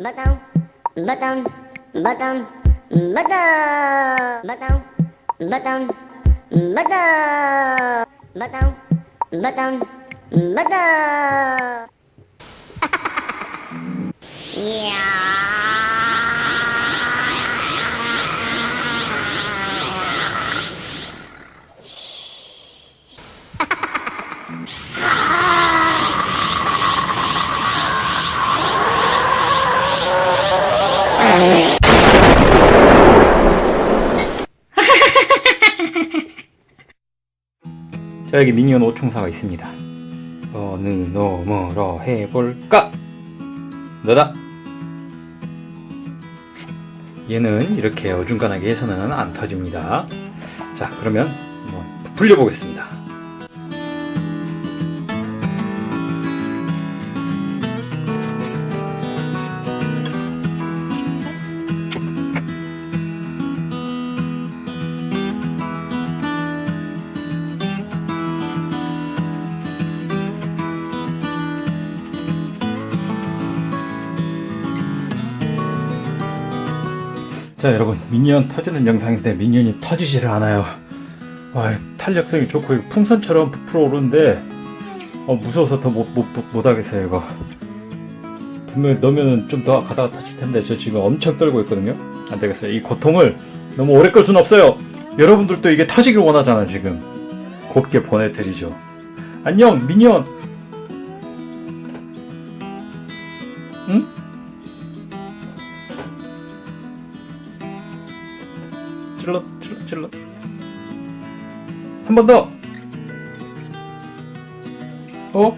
बताऊं बताऊं बताऊं बताऊं बताऊं बताऊं बताऊं बताऊं बताऊं बताऊं Yeah. 자 여기 미니언 오총사가 있습니다. 어느 놈으로 해볼까? 너다. 얘는 이렇게 어중간하게 해서는 안 터집니다. 자 그러면 한번 불려보겠습니다. 자 여러분 미니언 터지는 영상인데 미니언이 터지지를 않아요. 와 탄력성이 좋고 풍선처럼 부풀어 오르는데 어, 무서워서 더못못 못 하겠어요 이거. 분명히 넣으면 좀 더 가다가 터질 텐데 저 지금 엄청 떨고 있거든요. 안 되겠어요. 이 고통을 너무 오래 끌 수는 없어요. 여러분들도 이게 터지길 원하잖아요 지금. 곱게 보내드리죠. 안녕 미니언 찔러 찔러 찔러 한번 더. 어?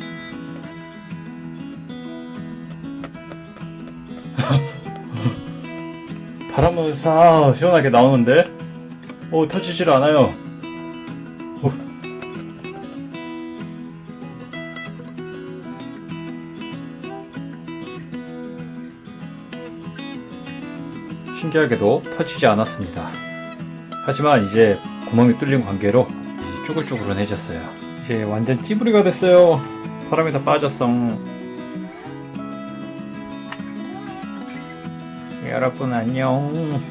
바람은 싹 시원하게 나오는데 어 터지질 않아요 어. 신기하게도 터지지 않았습니다 하지만 이제 구멍이 뚫린 관계로 쭈글쭈글해졌어요. 이제 완전 찌부리가 됐어요. 바람이 다 빠졌어. 여러분 안녕.